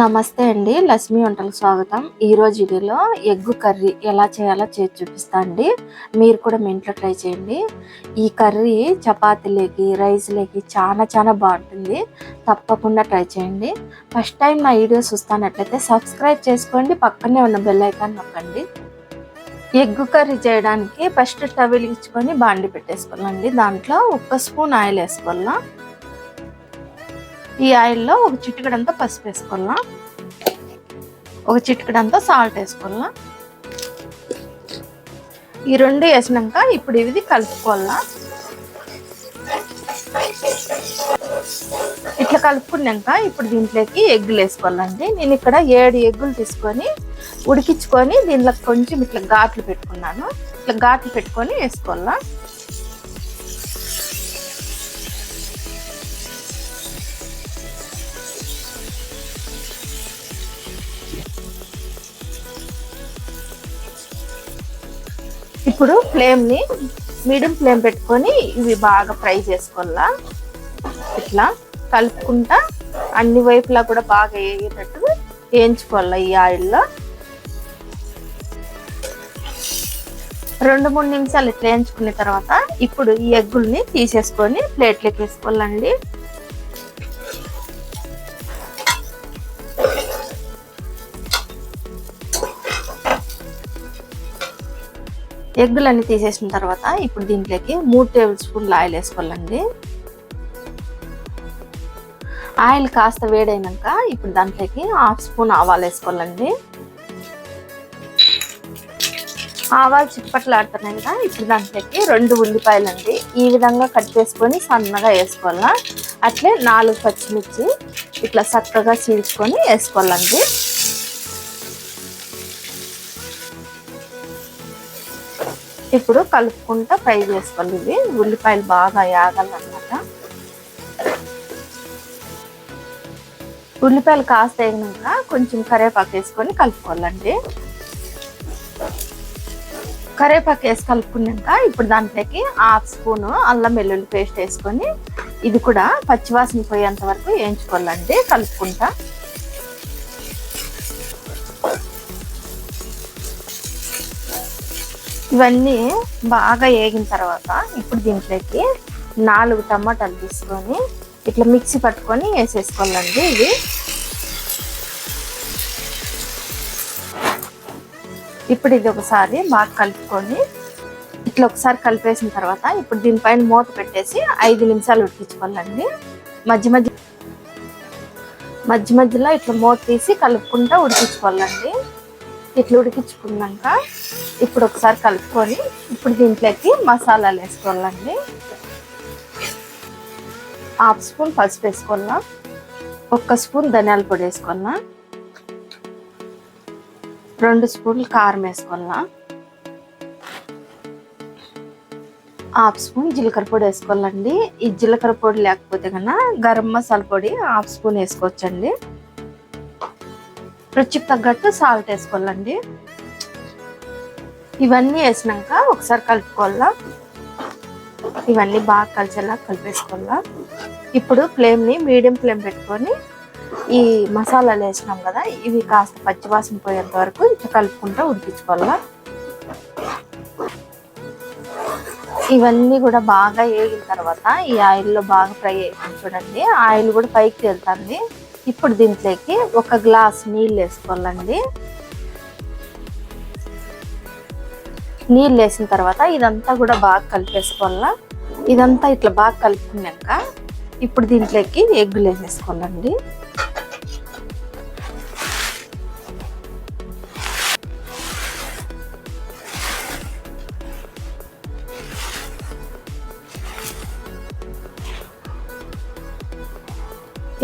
నమస్తే అండి లక్ష్మి వంటలకు స్వాగతం. ఈ రోజు వీడియోలో ఎగ్ కర్రీ ఎలా చేయాలో చేసి చూపిస్తా అండి. మీరు కూడా మీ ఇంట్లో ట్రై చేయండి. ఈ కర్రీ చపాతీలోకి రైస్లోకి చాలా చాలా బాగుంటుంది. తప్పకుండా ట్రై చేయండి. ఫస్ట్ టైం నా వీడియోస్ చూస్తానట్లయితే సబ్స్క్రైబ్ చేసుకోండి పక్కనే ఉన్న బెల్ ఐకాన్ నొక్కండి. ఎగ్ కర్రీ చేయడానికి ఫస్ట్ స్టవ్ ఇచ్చుకొని బాండి పెట్టేసుకోవాలండి. దాంట్లో ఒక్క స్పూన్ ఆయిల్ వేసుకోవాలా. ఈ ఆయిల్లో ఒక చిటికడంతా పసుపు వేసుకోవాలా ఒక చిటికడంతా సాల్ట్ వేసుకోవాలా ఈ రెండు వేసినాక ఇప్పుడు ఇది కలుపుకోవాలా. ఇట్లా కలుపుకున్నాక ఇప్పుడు దీంట్లోకి ఎగ్గులు వేసుకోవాలండి. నేను ఇక్కడ ఏడు ఎగ్గులు తీసుకొని ఉడికించుకొని దీంట్లో కొంచెం ఇట్లా ఘాట్లు పెట్టుకున్నాను. ఇట్లా ఘాట్లు పెట్టుకొని వేసుకోవాలా. ఇప్పుడు ఫ్లేమ్ని మీడియం ఫ్లేమ్ పెట్టుకొని ఇవి బాగా ఫ్రై చేసుకోవాలా. ఇట్లా కలుపుకుంటా అన్ని వైపులా కూడా బాగా వేగేటట్టు వేయించుకోవాలా ఈ ఆయిల్లో రెండు మూడు నిమిషాలు ఇట్లా వేయించుకున్న తర్వాత ఇప్పుడు ఈ ఎగ్గుల్ని తీసేసుకొని ప్లేట్లోకి వేసుకోవాలండి. ఎగ్గులన్నీ తీసేసిన తర్వాత ఇప్పుడు దీంట్లోకి మూడు టేబుల్ స్పూన్లు ఆయిల్ వేసుకోవాలండి. ఆయిల్ కాస్త వేడైనాక ఇప్పుడు దాంట్లోకి హాఫ్ స్పూన్ ఆవాలు వేసుకోవాలండి. ఆవాలు చిప్పట్లాడుతున్నాయి కదా ఇప్పుడు దాంట్లోకి రెండు ఉల్లిపాయలు అండి ఈ విధంగా కట్ చేసుకొని సన్నగా వేసుకోవాలా? అట్లే నాలుగు పచ్చిమిర్చి ఇట్లా చక్కగా చీల్చుకొని వేసుకోవాలండి. ఇప్పుడు కలుపుకుంటా ఫ్రై చేసుకోవాలి ఇవి. ఉల్లిపాయలు బాగా యాగాలన్నమాట ఉల్లిపాయలు కాస్త అయినాక కొంచెం కరివేపాకు వేసుకొని కలుపుకోవాలండి. కరివేపాకు వేసి కలుపుకున్నాక ఇప్పుడు దాంట్లోకి హాఫ్ స్పూన్ అల్లం వెల్లుల్లి పేస్ట్ వేసుకొని ఇది కూడా పచ్చివాసన పోయేంత వరకు వేయించుకోవాలండి. కలుపుకుంటా. ఇవన్నీ బాగా వేగిన తర్వాత ఇప్పుడు దీంట్లోకి నాలుగు టమాటాలు తీసుకొని ఇట్లా మిక్సీ పట్టుకొని వేసేసుకోవాలండి ఇది ఇప్పుడు ఇది ఒకసారి బాగా కలుపుకొని ఇట్లా ఒకసారి కలిపేసిన తర్వాత ఇప్పుడు దీనిపైన మూత పెట్టేసి ఐదు నిమిషాలు ఉడికించుకోవాలండి. మధ్య మధ్య మధ్య మధ్యలో ఇట్లా మూత తీసి కలుపుకుంటూ ఉడికించుకోవాలండి. ఇట్లా ఉడికించుకున్నాక ఇప్పుడు ఒకసారి కలుపుకొని ఇప్పుడు దీంట్లోకి మసాలాలు వేసుకోవాలండి. హాఫ్ స్పూన్ పసుపు వేసుకున్నా ఒక్క స్పూన్ ధనియాల పొడి వేసుకున్నా రెండు స్పూన్లు కారం వేసుకున్నా హాఫ్ స్పూన్ జీలకర్ర పొడి వేసుకోవాలండి. ఈ జీలకర్ర పొడి లేకపోతే కన్నా గరం మసాలా పొడి హాఫ్ స్పూన్ వేసుకోవచ్చండి. రుచికి తగ్గట్టు సాల్ట్ వేసుకోవాలండి. ఇవన్నీ వేసినాక ఒకసారి కలుపుకోవాలా? ఇవన్నీ బాగా కలిసేలా కలిపేసుకోవాలా? ఇప్పుడు ఫ్లేమ్ని మీడియం ఫ్లేమ్ పెట్టుకొని ఈ మసాలాలు వేసినాం కదా ఇవి కాస్త పచ్చివాసన పోయేంత వరకు ఇట్లా కలుపుకుంటూ ఉడికించుకోవాలా? ఇవన్నీ కూడా బాగా వేగిన తర్వాత ఈ ఆయిల్లో బాగా ఫ్రై అయిపోయింది చూడండి. ఆయిల్ కూడా పైకి తేలుతుంది. ఇప్పుడు దీంట్లోకి ఒక గ్లాస్ నీళ్ళు వేసుకోవాలండి. నీళ్ళు వేసిన తర్వాత ఇదంతా కూడా బాగా కలిపేసుకోవాలా? ఇదంతా ఇట్లా బాగా కలుపుకున్నాక ఇప్పుడు దీంట్లోకి ఎగ్గులు వేసేసుకోవాలండి.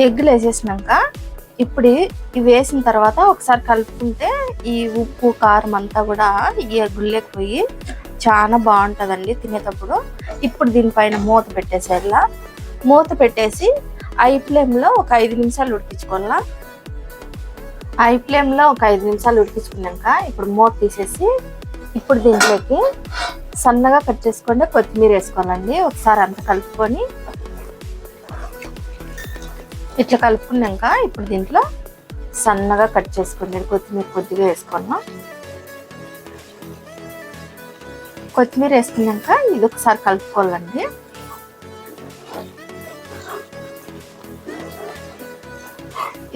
ఎగ్గులు వేసేసినాక ఇప్పుడు ఇవి వేసిన తర్వాత ఒకసారి కలుపుకుంటే ఈ ఉప్పు కారం అంతా కూడా ఈ ఎగ్గుల్లోకి పోయి చాలా బాగుంటుందండి తినేటప్పుడు. ఇప్పుడు దీనిపైన మూత పెట్టేసేలా మూత పెట్టేసి ఐ ఫ్లేమ్లో ఒక ఐదు నిమిషాలు ఉడికించుకోవాలా? ఐ ఫ్లేమ్లో ఒక ఐదు నిమిషాలు ఉడికించుకున్నాక ఇప్పుడు మూత తీసేసి ఇప్పుడు దీంట్లోకి సన్నగా కట్ చేసుకుంటే కొత్తిమీర వేసుకోవాలండి. ఒకసారి అంతా కలుపుకొని ఇట్లా కలుపుకున్నాక ఇప్పుడు దీంట్లో సన్నగా కట్ చేసుకోండి కొత్తిమీర కొద్దిగా వేసుకున్నాం. కొత్తిమీర వేసుకున్నాక ఇది ఒకసారి కలుపుకోవాలండి.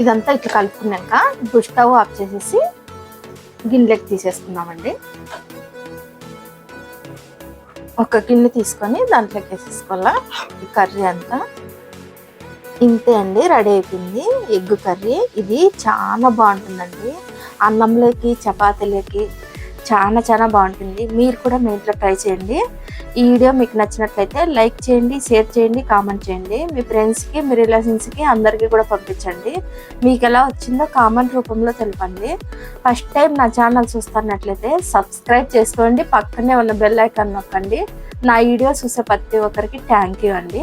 ఇదంతా ఇట్లా కలుపుకున్నాక ఇప్పుడు స్టవ్ ఆఫ్ చేసేసి గిన్నెలోకి తీసేసుకున్నామండి ఒక గిన్నె తీసుకొని దాంట్లోకి వేసేసుకోవాలా? ఈ కర్రీ అంతా. ఇంతే అండి రెడీ అయిపోయింది. ఎగ్ కర్రీ ఇది చాలా బాగుంటుందండి. అన్నంలోకి చపాతీలోకి చాలా చాలా బాగుంటుంది. మీరు కూడా మీ ఇంట్లో ట్రై చేయండి. ఈ వీడియో మీకు నచ్చినట్లయితే లైక్ చేయండి షేర్ చేయండి కామెంట్ చేయండి. మీ ఫ్రెండ్స్కి మీ రిలేషన్స్కి అందరికీ కూడా పంపించండి. మీకు ఎలా వచ్చిందో కామెంట్ రూపంలో తెలపండి. ఫస్ట్ టైం నా ఛానల్ చూస్తున్నట్లయితే సబ్స్క్రైబ్ చేసుకోండి. పక్కనే ఉన్న బెల్ ఐకాన్ నొక్కండి. నా వీడియో చూసే ప్రతి ఒక్కరికి థ్యాంక్ యూ అండి.